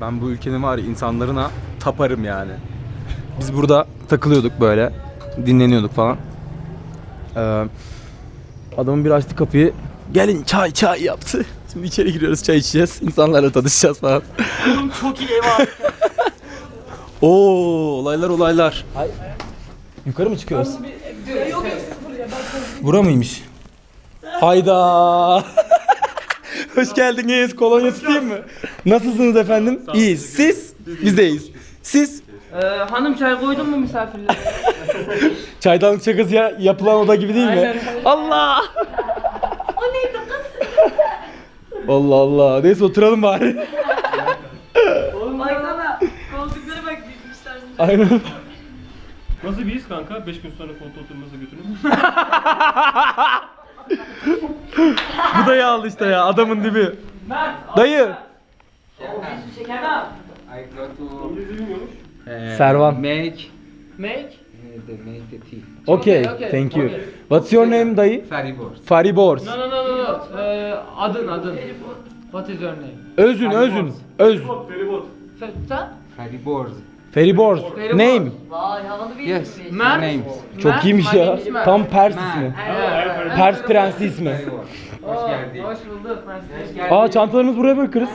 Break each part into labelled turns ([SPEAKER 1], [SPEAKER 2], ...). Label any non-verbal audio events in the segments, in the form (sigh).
[SPEAKER 1] Ben bu ülkenin var ya insanlarına taparım yani. Biz burada takılıyorduk böyle. Dinleniyorduk falan. Ee, adamın bir açtı kapıyı. Gelin çay çay yaptı. (laughs) Şimdi içeri giriyoruz çay içeceğiz. İnsanlarla tanışacağız falan.
[SPEAKER 2] Oğlum çok iyi ev abi. (laughs)
[SPEAKER 1] Oo olaylar olaylar. Yukarı mı çıkıyoruz? Bura mıymış? Hayda. Hoş geldiniz. Kolonya tutayım mı? Nasılsınız efendim? İyiyiz. Siz? Biz de iyiyiz. Siz?
[SPEAKER 2] Ee, hanım çay koydun mu misafirlere? (laughs)
[SPEAKER 1] Çaydanlık şakası ya, yapılan oda gibi değil mi?
[SPEAKER 2] Aynen.
[SPEAKER 1] Allah! Allah Allah. Neyse oturalım bari.
[SPEAKER 2] Baksana. Koltuklara bak dizmişler.
[SPEAKER 1] Aynen.
[SPEAKER 3] Nasıl bir his kanka? 5 gün sonra koltuğa oturması götürür (laughs)
[SPEAKER 1] Bu da yağlı işte ya. Adamın dibi. Dayı.
[SPEAKER 4] I go to uh,
[SPEAKER 1] Servan.
[SPEAKER 4] make
[SPEAKER 2] Make.
[SPEAKER 4] the make the tea.
[SPEAKER 1] Okay, thank you.
[SPEAKER 2] okay.
[SPEAKER 1] What's your name dayı?
[SPEAKER 4] Faribor.
[SPEAKER 1] Faribors.
[SPEAKER 2] No no no no no. Ee, adın adın. What is your name?
[SPEAKER 1] Özün, özün. Öz.
[SPEAKER 3] Feribot.
[SPEAKER 2] Sen?
[SPEAKER 4] Faribor.
[SPEAKER 1] Feribors. Name.
[SPEAKER 2] Vay havalı bir
[SPEAKER 4] Yes.
[SPEAKER 2] isim.
[SPEAKER 4] Mert.
[SPEAKER 2] Mert.
[SPEAKER 4] Names.
[SPEAKER 1] Çok
[SPEAKER 2] Mert,
[SPEAKER 1] iyiymiş
[SPEAKER 2] my
[SPEAKER 1] ya.
[SPEAKER 2] name is Mert.
[SPEAKER 1] Tam Pers
[SPEAKER 4] Mert.
[SPEAKER 1] ismi.
[SPEAKER 2] Evet.
[SPEAKER 1] Pers prensi ismi.
[SPEAKER 4] Hoş geldin.
[SPEAKER 2] Hoş bulduk.
[SPEAKER 4] Hoş geldin.
[SPEAKER 1] Aa çantalarımızı buraya bırakırız.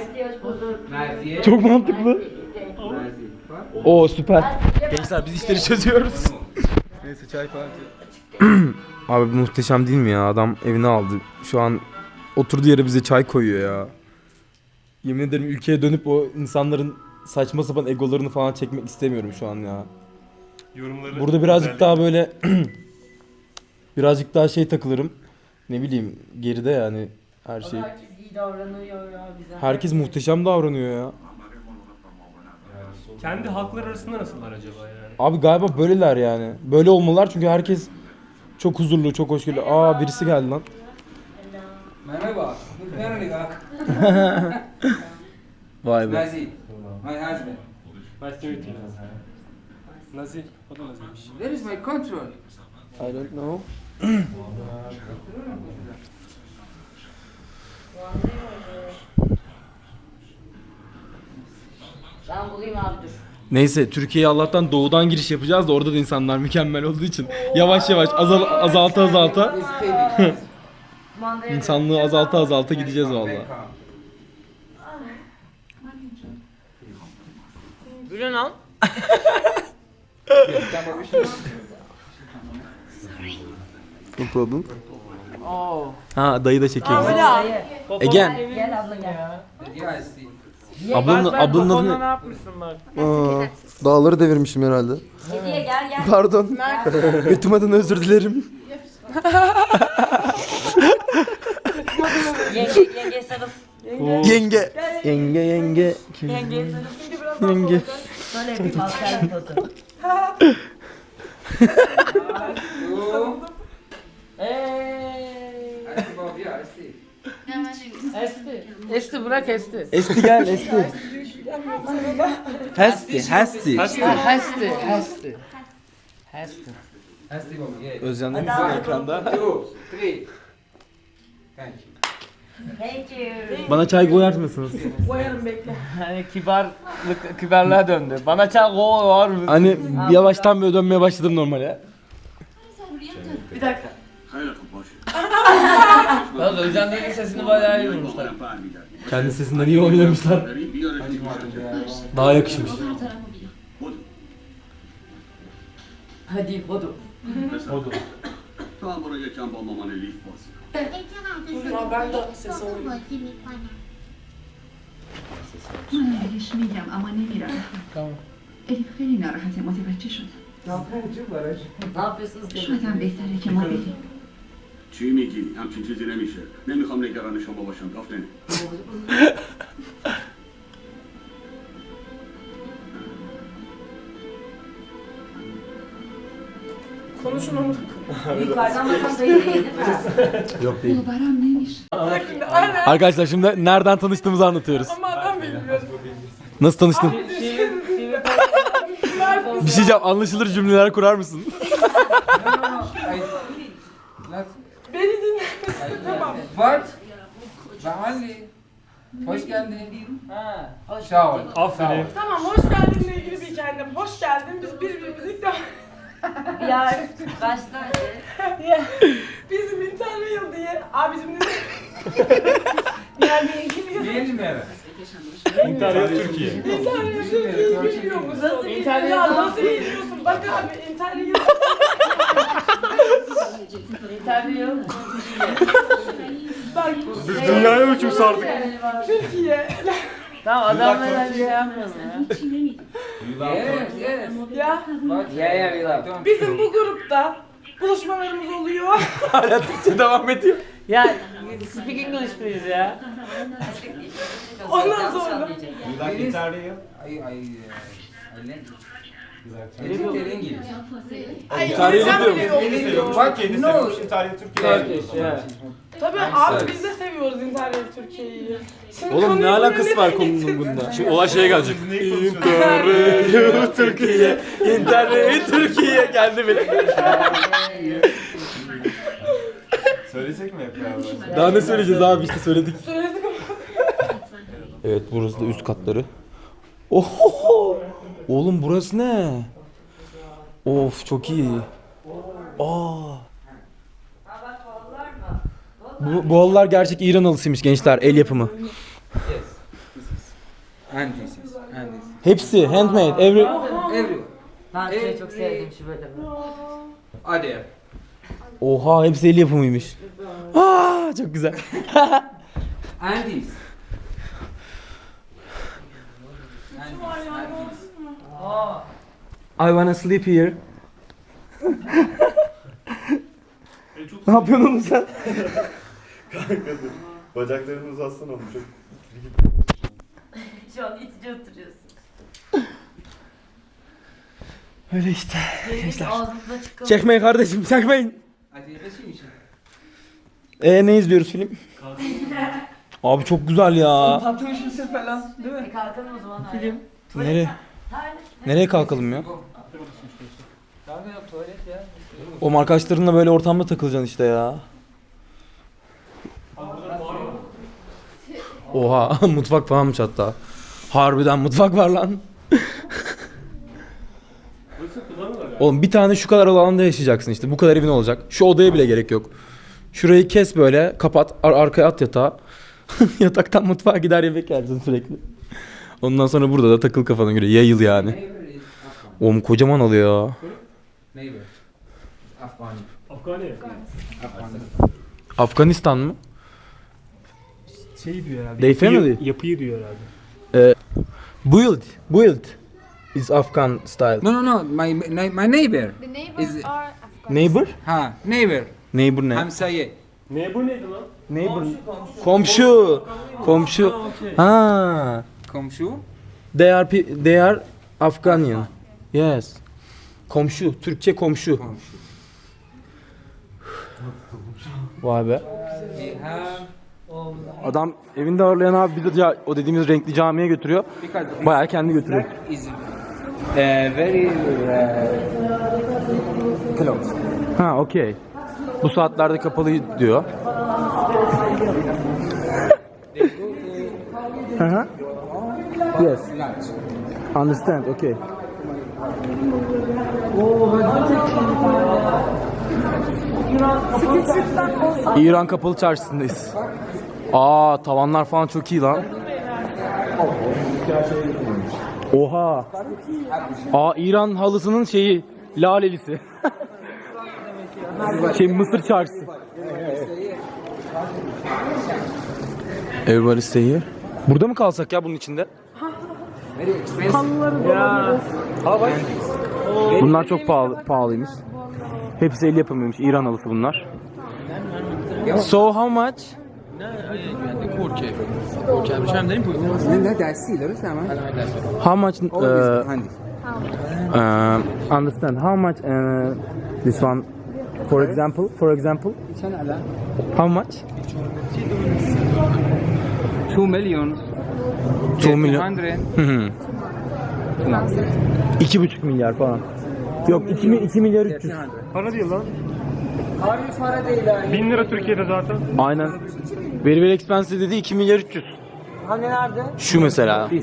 [SPEAKER 4] Merziye.
[SPEAKER 1] Çok mantıklı.
[SPEAKER 4] Merziye.
[SPEAKER 1] Oo süper. Gençler biz işleri çözüyoruz. Neyse çay falan (clears throat) Abi muhteşem değil mi ya? Adam evine aldı. Şu an oturduğu yere bize çay koyuyor ya. Yemin ederim ülkeye dönüp o insanların saçma sapan egolarını falan çekmek istemiyorum şu an ya.
[SPEAKER 3] Yorumları.
[SPEAKER 1] Burada birazcık daha böyle (clears throat) birazcık daha şey takılırım. Ne bileyim geride yani her şey.
[SPEAKER 2] Herkes iyi davranıyor ya bize.
[SPEAKER 1] Herkes muhteşem davranıyor ya.
[SPEAKER 3] Kendi halklar arasında nasıllar acaba yani?
[SPEAKER 1] Abi galiba böyleler yani. Böyle olmalılar çünkü herkes çok huzurlu, çok hoşgörülü. Aa birisi geldi lan.
[SPEAKER 4] Merhaba. Merhaba. (laughs)
[SPEAKER 1] Vay be.
[SPEAKER 4] My husband.
[SPEAKER 3] Nice to meet you. Nazi. O da Nazi'ymiş.
[SPEAKER 4] Where is my control?
[SPEAKER 1] I don't know.
[SPEAKER 5] Ben bulayım abi dur.
[SPEAKER 1] Neyse Türkiye'ye Allah'tan doğudan giriş yapacağız da orada da insanlar mükemmel olduğu için yavaş yavaş azal, azalta azalta (laughs) insanlığı azalta azalta gideceğiz vallahi.
[SPEAKER 2] Buyurun al.
[SPEAKER 1] No problem.
[SPEAKER 2] Oo.
[SPEAKER 1] Ha dayı da çekiyor. bizi.
[SPEAKER 5] Dayı.
[SPEAKER 1] Again.
[SPEAKER 5] Gel abla gel.
[SPEAKER 1] Ablanın, ablanın adı
[SPEAKER 2] ne
[SPEAKER 1] ne?
[SPEAKER 2] yapmışsın bak.
[SPEAKER 6] Aa, dağları devirmişim herhalde.
[SPEAKER 5] Hediye gel gel.
[SPEAKER 6] Pardon. Betüm adına özür dilerim.
[SPEAKER 5] Yenge yenge sarıl.
[SPEAKER 6] Yenge. Yenge yenge.
[SPEAKER 5] Yenge.
[SPEAKER 6] Yenge.
[SPEAKER 5] Böyle yapayım askerlik foto.
[SPEAKER 4] Two.
[SPEAKER 2] Eee.
[SPEAKER 4] I see Bob. Yeah, I see.
[SPEAKER 2] Esti. Esti bırak Esti.
[SPEAKER 1] Esti gel Esti. Hesti, Hesti.
[SPEAKER 2] Hesti. Hesti. Hesti.
[SPEAKER 4] I see Bob. Yeah.
[SPEAKER 1] Özcan Deniz'in ekranda.
[SPEAKER 4] Two, three. Thank you.
[SPEAKER 1] Bana çay koyar mısınız? Koyarım bekle.
[SPEAKER 2] Hani kibarlık, kibarlığa döndü. Bana çay koyar mısınız?
[SPEAKER 1] Hani yavaştan böyle dönmeye başladım normale. Bir dakika. Hayır boş.
[SPEAKER 2] Yalnız Özcan Dönü'nün sesini bayağı iyi vurmuşlar.
[SPEAKER 1] Kendi sesinden iyi oynamışlar. Daha yakışmış.
[SPEAKER 5] Hadi Hodu.
[SPEAKER 7] Hodu. Tamam oraya geçen bombamanı lif basıyor لیف بازی کن
[SPEAKER 8] من بهش میگم اما نمیرم
[SPEAKER 2] Tamam.
[SPEAKER 8] الیف خیلی ناراحته متوجه شد
[SPEAKER 5] Ne yapıyorsunuz
[SPEAKER 8] شاید
[SPEAKER 5] dedim.
[SPEAKER 8] هم بهتره که ما بریم
[SPEAKER 7] چی میگی همچین چیزی نمیشه نمیخوام نگران شما باشم گفتن
[SPEAKER 5] Yukarıdan bakan? (laughs)
[SPEAKER 1] Yok değil.
[SPEAKER 8] Baran neymiş?
[SPEAKER 1] Arkadaşlar şimdi nereden tanıştığımızı anlatıyoruz. Ama adam bilmiyor. Nasıl tanıştın? Şey, şey- bir şey diyeceğim anlaşılır cümleler kurar mısın?
[SPEAKER 4] Beni dinle. Tamam. What? Mahalli. Hoş geldin.
[SPEAKER 2] Ha.
[SPEAKER 4] Sağ ol.
[SPEAKER 3] Aferin.
[SPEAKER 9] Tamam hoş geldinle ilgili bir kendim. Hoş geldin. Biz birbirimizi ilk defa
[SPEAKER 5] ya başlar.
[SPEAKER 9] bizim Interrail diye. Abi bizim ne? yani ilgili
[SPEAKER 4] Değil mi?
[SPEAKER 3] İnternet Türkiye.
[SPEAKER 9] Interrail Türkiye'yi bilmiyor musun?
[SPEAKER 5] Nasıl
[SPEAKER 2] İnterrail
[SPEAKER 9] Ya nasıl bilmiyorsun? Bak abi Interrail
[SPEAKER 5] Interview.
[SPEAKER 9] bak
[SPEAKER 3] Biz dünyaya hüküm sardık.
[SPEAKER 9] Türkiye.
[SPEAKER 2] Tamam adamlar şey yapmıyoruz ya.
[SPEAKER 4] Yes, yes.
[SPEAKER 9] ya
[SPEAKER 2] Yeah yeah we love.
[SPEAKER 9] bizim bu grupta buluşmalarımız oluyor. (laughs)
[SPEAKER 1] Hala Türkçe devam ediyor.
[SPEAKER 2] Ya speak English please ya.
[SPEAKER 9] Ondan sonra.
[SPEAKER 4] I, I, uh, I learned. Vegetarian English.
[SPEAKER 9] Ay,
[SPEAKER 1] İnterrail'i
[SPEAKER 9] sen
[SPEAKER 1] biliyor
[SPEAKER 9] biliyor
[SPEAKER 1] musun?
[SPEAKER 9] musun?
[SPEAKER 4] What? No.
[SPEAKER 2] Turkish yeah.
[SPEAKER 9] Tabii abi biz de seviyoruz Türkiye'yi. Şimdi
[SPEAKER 1] Oğlum ne
[SPEAKER 9] konuyu
[SPEAKER 1] alakası var konunun bunda? Şimdi olay şeye gelecek. İnterrail (laughs) Türkiye. İnterrail Türkiye geldi bile.
[SPEAKER 3] Söylesek mi hep beraber?
[SPEAKER 1] Daha ne söyleyeceğiz abi işte söyledik.
[SPEAKER 9] Söyledik ama.
[SPEAKER 1] Evet burası da üst katları. Oho! Oğlum burası ne? Of çok iyi. Aa. Bu, bu halılar gerçek İran halısıymış gençler el yapımı.
[SPEAKER 4] Yes. And this is. And this.
[SPEAKER 1] Hepsi handmade every
[SPEAKER 4] Everyone.
[SPEAKER 5] Ben seni çok sevdim şu bölümü.
[SPEAKER 4] Ade.
[SPEAKER 1] Oha hepsi el yapımıymış. Aa çok güzel.
[SPEAKER 4] And this. And this. And this.
[SPEAKER 1] I wanna sleep here. ne yapıyorsun oğlum sen? (laughs)
[SPEAKER 3] Bacaklarını uzatsana oğlum çok.
[SPEAKER 5] Şu an itici oturuyorsun.
[SPEAKER 1] Öyle işte.
[SPEAKER 5] Gençler.
[SPEAKER 1] Çekmeyin kardeşim çekmeyin.
[SPEAKER 4] İçin.
[SPEAKER 1] Ee ne izliyoruz film? Abi çok güzel ya.
[SPEAKER 2] Patlamış mısır falan değil mi?
[SPEAKER 5] E kalkalım o zaman. Film.
[SPEAKER 1] Nereye? Nereye kalkalım ya?
[SPEAKER 2] Kanka yok tuvalet ya.
[SPEAKER 1] Oğlum arkadaşlarınla böyle ortamda takılacaksın işte ya. Oha (laughs) mutfak falanmış hatta. Harbiden mutfak var lan. Oğlum bir tane şu kadar alanda yaşayacaksın işte. Bu kadar evin olacak. Şu odaya bile gerek yok. Şurayı kes böyle kapat. ar- arkaya at yatağı. (laughs) Yataktan mutfağa gider yemek yersin sürekli. Ondan sonra burada da takıl kafana göre. Yayıl yani. Oğlum kocaman alıyor ya.
[SPEAKER 4] Afghanistan.
[SPEAKER 1] Mı?
[SPEAKER 3] Şey diyor herhalde.
[SPEAKER 1] They
[SPEAKER 3] yapıyı-
[SPEAKER 1] family?
[SPEAKER 3] Yapıyı diyor herhalde.
[SPEAKER 1] Build. Build. Is Afghan style.
[SPEAKER 4] No, no, no. My my, my neighbor.
[SPEAKER 8] The neighbors
[SPEAKER 4] Is-
[SPEAKER 8] are
[SPEAKER 1] Neighbor?
[SPEAKER 4] Ha, neighbor.
[SPEAKER 1] Neighbor ne?
[SPEAKER 4] Hamsaye.
[SPEAKER 3] Ne bu neydi lan?
[SPEAKER 1] Neighbor. Komşu. Komşu. Ha.
[SPEAKER 4] Komşu.
[SPEAKER 1] They are they are Afghanian. Yes. Komşu. Türkçe komşu.
[SPEAKER 4] Komşu.
[SPEAKER 1] Vay be.
[SPEAKER 4] We have
[SPEAKER 1] Adam evinde ağırlayan abi bizi ca- o dediğimiz renkli camiye götürüyor. Bayağı kendi götürüyor.
[SPEAKER 4] is uh, very uh, close.
[SPEAKER 1] Ha okey. Bu saatlerde kapalı diyor. Hı hı. Yes. Understand, okay. İran kapalı çarşısındayız. Aa tavanlar falan çok iyi lan. Oha. Aa İran halısının şeyi lalelisi. (laughs) şey Mısır çarşısı. Everybody stay here. Burada mı kalsak ya bunun içinde? Bunlar çok pahalı, pahalıymış. Hepsi el yapımıymış. İran halısı bunlar. So how much?
[SPEAKER 4] Ne dersi ileri tamam.
[SPEAKER 1] How much?
[SPEAKER 4] All
[SPEAKER 1] Uh,
[SPEAKER 4] this handy.
[SPEAKER 1] um, understand? How much? Uh, this one, for example. For example, how much?
[SPEAKER 4] 2 million.
[SPEAKER 1] Two million.
[SPEAKER 4] 200.
[SPEAKER 1] Hı hı. İki buçuk milyar falan. Yok iki, mi- iki milyar üç yüz.
[SPEAKER 3] Para değil lan.
[SPEAKER 4] Harbi para değil ha.
[SPEAKER 3] 1000 lira Türkiye'de zaten.
[SPEAKER 1] Aynen. Very very expensive dedi 2 milyar 300.
[SPEAKER 2] Hani nerede?
[SPEAKER 1] Şu mesela.
[SPEAKER 4] 2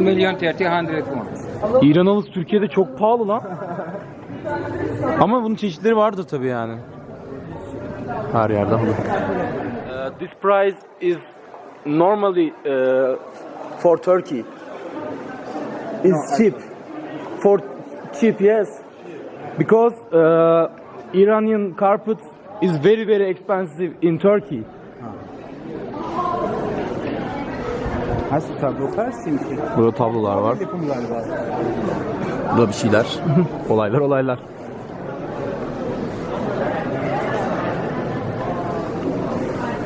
[SPEAKER 4] million 30 hundred won.
[SPEAKER 1] İran halısı Türkiye'de çok pahalı lan. Ama bunun çeşitleri vardır tabii yani. Her yerde. Uh, this price is normally uh, for Turkey. Is cheap. For cheap, yes. Because uh, Iranian carpet is very very expensive in Turkey.
[SPEAKER 4] Nasıl tablo karsın ki?
[SPEAKER 1] Burada tablolar var.
[SPEAKER 4] Yapım galiba.
[SPEAKER 1] Burada bir şeyler. (laughs) olaylar olaylar.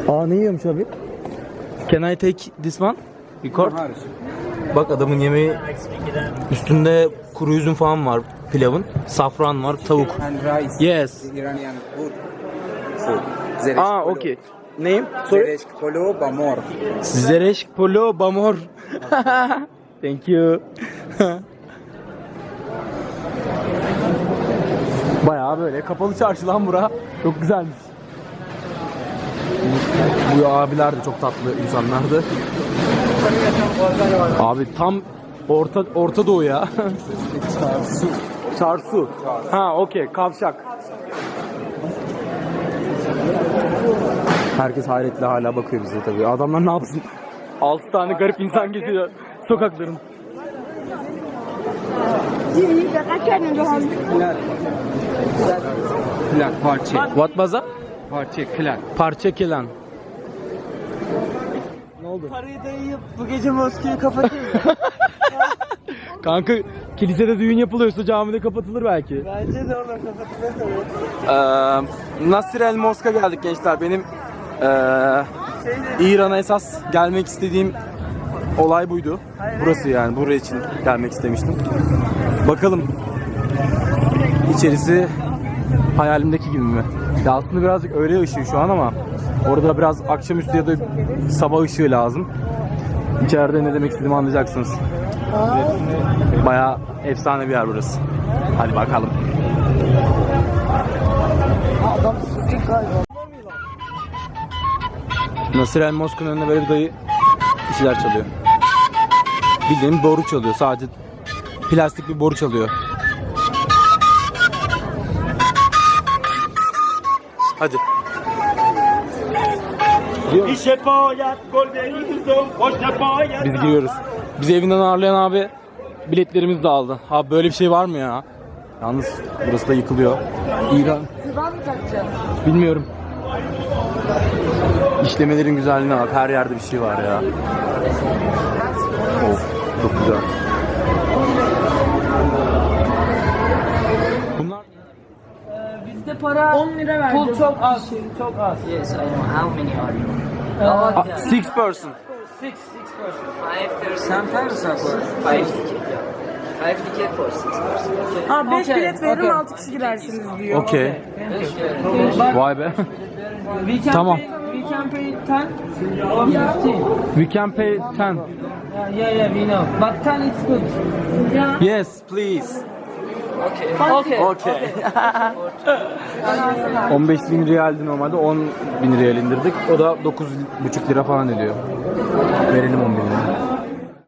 [SPEAKER 1] Aa ne yiyormuş abi? Can I take this one? Record. Bak adamın yemeği üstünde kuru üzüm falan var pilavın. Safran var, tavuk. Yes.
[SPEAKER 4] Iranian food. Food. Zereş
[SPEAKER 1] Aa
[SPEAKER 4] polo.
[SPEAKER 1] okay. Name? Sorry.
[SPEAKER 4] Zereş polo bamor.
[SPEAKER 1] Zereş polo bamor. (laughs) Thank you. (laughs) Bayağı böyle kapalı çarşı lan bura. Çok güzelmiş. Bu, bu abiler de çok tatlı insanlardı. Abi tam orta Orta Doğu ya. Çarsu. Çarsu. Ha okey kavşak. Herkes hayretle hala bakıyor bize tabii. Adamlar ne yapsın? 6 tane garip insan geziyor sokakların.
[SPEAKER 4] Klan parçe.
[SPEAKER 1] What baza?
[SPEAKER 4] Parçe klan.
[SPEAKER 1] Parça kelen.
[SPEAKER 2] Parayı dayayıp bu gece Moskova'yı kapatayım. (laughs)
[SPEAKER 1] Kanka kilisede düğün yapılıyorsa camide kapatılır belki.
[SPEAKER 2] Bence de olur kapatılır
[SPEAKER 1] Ee, Nasir El Mosk'a geldik gençler. Benim ee, İran'a esas gelmek istediğim olay buydu. Burası yani buraya için gelmek istemiştim. Bakalım içerisi hayalimdeki gibi mi? Ya aslında birazcık öğle ışığı şu an ama orada biraz akşamüstü ya da sabah ışığı lazım. İçeride ne demek istediğimi anlayacaksınız. Bayağı efsane bir yer burası. Hadi bakalım. Nasır El Mosk'un önünde böyle bir dayı bir şeyler çalıyor. Bildiğin boru çalıyor. Sadece plastik bir boru çalıyor. Hadi. Biz giriyoruz. Bizi evinden ağırlayan abi biletlerimizi de aldı. Abi böyle bir şey var mı ya? Yalnız burası da yıkılıyor. İran. Bilmiyorum. İşlemelerin güzelliğine bak. Her yerde bir şey var ya. Of çok güzel.
[SPEAKER 2] Bizde para
[SPEAKER 9] 10 lira verdim.
[SPEAKER 2] pul çok az. Çok az.
[SPEAKER 5] Yes, I know. How many are you?
[SPEAKER 1] Ah, six person.
[SPEAKER 2] Six, six person.
[SPEAKER 5] Five person. Sometimes Five ticket. Five ticket for six person.
[SPEAKER 9] Ha 5
[SPEAKER 2] Okay,
[SPEAKER 9] bilet veririm
[SPEAKER 2] okay.
[SPEAKER 9] 6 kişi girersiniz diyor.
[SPEAKER 1] Okey.
[SPEAKER 2] But
[SPEAKER 1] Vay be.
[SPEAKER 2] we can
[SPEAKER 1] Tamam.
[SPEAKER 2] pay, we can pay 10 or 15.
[SPEAKER 1] We can pay 10.
[SPEAKER 2] Yeah, yeah, we know. But 10 it's good. Yeah.
[SPEAKER 1] Yes, please.
[SPEAKER 2] Okay.
[SPEAKER 1] Okay. 15 bin riyaldi normalde 10 bin riyal indirdik. O da 9,5 lira falan ediyor. Verelim 10 bin lira.